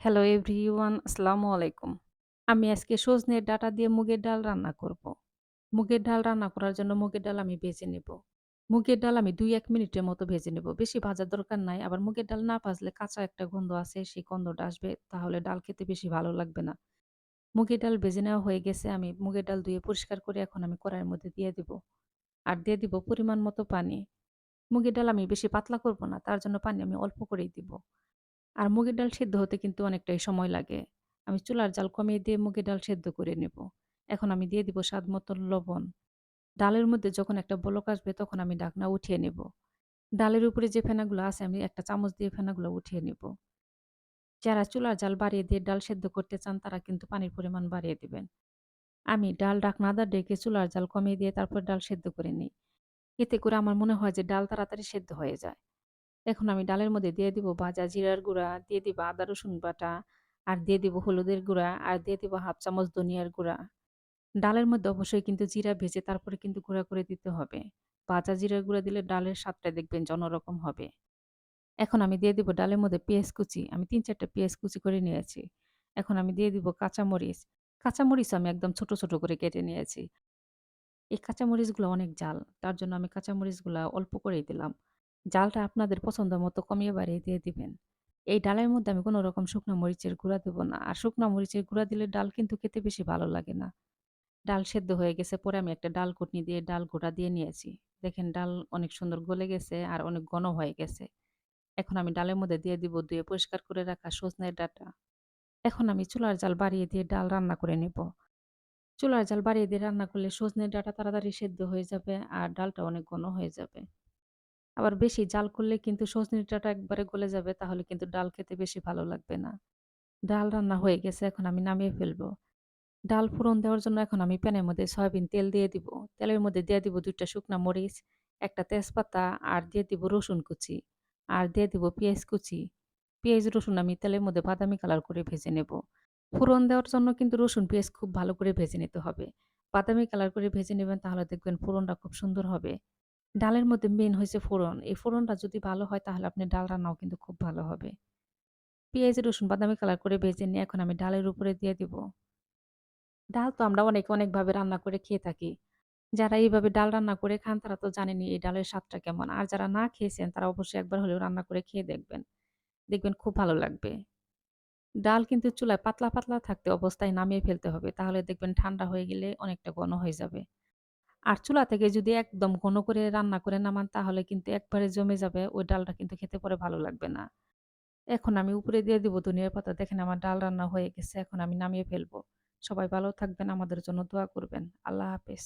Hello everyone, আসসালামু আলাইকুম। আমি আজকে সজনের ডাটা দিয়ে মুগের ডাল রান্না করব। মুগের ডাল রান্না করার জন্য মুগের ডাল আমি ভেজে নেব। মুগের ডাল আমি ২-১ মিনিটের মতো ভেজে নেব। বেশি ভাজার দরকার নাই। আবার মুগের ডাল না ভাজলে কাঁচা একটা গন্ধ আছে, সেই গন্ধটা আসবে। তাহলে ডাল খেতে বেশি ভালো লাগবে না। মুগের ডাল ভেজে নেওয়া হয়ে গেছে। আমি মুগের ডাল ধুয়ে পরিষ্কার করে এখন আমি কড়াইয়ের মধ্যে দিয়ে দিব। আর দিয়ে দিব পরিমাণ মতো পানি। মুগের ডাল আমি বেশি পাতলা করব না। তার জন্য পানি আমি অল্প করেই দিব। আর মুগের ডাল সেদ্ধ হতে কিন্তু অনেকটাই সময় লাগে। আমি চুলার জাল কমিয়ে দিয়ে মুগের ডাল সেদ্ধ করে নেব। এখন আমি দিয়ে দিব স্বাদ মতন লবণ। ডালের মধ্যে যখন একটা বলক আসবে তখন আমি ঢাকনা উঠিয়ে নেব। ডালের উপরে যে ফেনাগুলো আছে আমি একটা চামচ দিয়ে ফেনাগুলো উঠিয়ে নেব। যারা চুলার জাল বাড়িয়ে দিয়ে ডাল সেদ্ধ করতে চান তারা কিন্তু পানির পরিমাণ বাড়িয়ে দেবেন আমি ডাল ঢাকনাটা ডেকে চুলার জাল কমিয়ে দিয়ে তারপর ডাল সেদ্ধ করে নিই। এতে করে আমার মনে হয় যে ডাল তাড়াতাড়ি সেদ্ধ হয়ে যায়। এখন আমি ডালের মধ্যে দিয়ে দিব ভাজা জিরার গুঁড়া, দিয়ে দিব আদা রসুন বাটা, আর দিয়ে দিব হলুদের গুঁড়া, আর দিয়ে দিব হাফ চামচ ধনিয়ার গুঁড়া। ডালের মধ্যে অবশ্যই কিন্তু জিরা ভেজে তারপরে কিন্তু গুঁড়া করে দিতে হবে। ভাজা জিরার গুঁড়া দিলে ডালের স্বাদটা দেখবেন অন্যরকম হবে। এখন আমি দিয়ে দিব ডালের মধ্যে পেঁয়াজ কুচি। আমি ৩-৪ টা পেঁয়াজ কুচি করে নিয়েছি। এখন আমি দিয়ে দিব কাঁচামরিচ। কাঁচামরিচ আমি একদম ছোট, ছোট করে কেটে নিয়েছি। এই কাঁচামরিচগুলো অনেক ঝাল। তার জন্য আমি কাঁচামরিচগুলা অল্প করেই দিলাম। জালটা আপনাদের পছন্দ মতো কমিয়ে বাড়িয়ে দিয়ে দিবেন। এই ডালের মধ্যে আমি কোনো রকম শুকনা মরিচের গুঁড়া দেব না। আর শুকনা মরিচের গুঁড়া দিলে ডাল কিন্তু খেতে বেশি ভালো লাগে না। ডাল সেদ্ধ হয়ে গেছে, পরে আমি একটা ডাল ঘুটনি দিয়ে ডাল ঘোটা দিয়ে নিয়েছি। দেখেন ডাল অনেক সুন্দর গলে গেছে আর অনেক ঘন হয়ে গেছে। এখন আমি ডালের মধ্যে দিয়ে দিব ধুয়ে পরিষ্কার করে রাখা সজনের ডাঁটা। এখন আমি চুলার জাল বাড়িয়ে দিয়ে ডাল রান্না করে নেব। চুলার জাল বাড়িয়ে দিয়ে রান্না করলে সজনের ডাঁটা তাড়াতাড়ি সেদ্ধ হয়ে যাবে আর ডালটা অনেক ঘন হয়ে যাবে। আবার বেশি জাল করলে কিন্তু সজনের ডাঁটা একবারে গলে যাবে তাহলে কিন্তু ডাল খেতে বেশি ভালো লাগবে না। ডাল রান্না হয়ে গেছে এখন আমি নামিয়ে ফেলব। ডাল ফোড়ন দেওয়ার জন্য এখন আমি প্যানের মধ্যে সয়াবিন তেল দিয়ে দিব। তেলের মধ্যে দিয়ে দিব ২ টা শুকনা মরিচ, একটা তেজপাতা আর দিয়ে দিব রসুন কুচি। আর দিয়ে দিব পেঁয়াজ কুচি। পেঁয়াজ রসুন আমি তেলের মধ্যে বাদামি কালার করে ভেজে নেব। ফোড়ন দেওয়ার জন্য কিন্তু রসুন পেঁয়াজ খুব ভালো করে ভেজে নিতে হবে। বাদামি কালার করে ভেজে নেবেন তাহলে দেখবেন ফোড়নটা খুব সুন্দর হবে। ডালের মধ্যে মেন হয়েছে ফোড়ন। এই ফোড়নটা যদি ভালো হয় তাহলে আপনি ডাল রান্নাও কিন্তু খুব ভালো হবে। পেঁয়াজ রসুন বাদামি কালার করে ভেজে নিয়ে এখন আমি ডালের উপরে দিয়ে দিব। ডাল তো আমরা অনেকে অনেকভাবে রান্না করে খেয়ে থাকি। যারা এইভাবে ডাল রান্না করে খান তারা তো জানেনি এই ডালের স্বাদটা কেমন। আর যারা না খেয়েছেন তারা অবশ্যই একবার হলেও রান্না করে খেয়ে দেখবেন। দেখবেন খুব ভালো লাগবে। ডাল কিন্তু চুলায় পাতলা, পাতলা থাকতে অবস্থায় নামিয়ে ফেলতে হবে। তাহলে দেখবেন ঠান্ডা হয়ে গেলে অনেকটা ঘন হয়ে যাবে। আর চুলা থেকে যদি একদম ঘন করে রান্না করে নামান, তাহলে কিন্তু একবারে জমে যাবে। ওই ডালটা কিন্তু খেতে পরে ভালো লাগবে না। এখন আমি উপরে দিয়ে দিব ধনিয়ার পাতা। দেখেন আমার ডাল রান্না হয়ে গেছে। এখন আমি নামিয়ে ফেলব। সবাই ভালো থাকবেন। আমাদের জন্য দোয়া করবেন। আল্লাহ হাফেজ।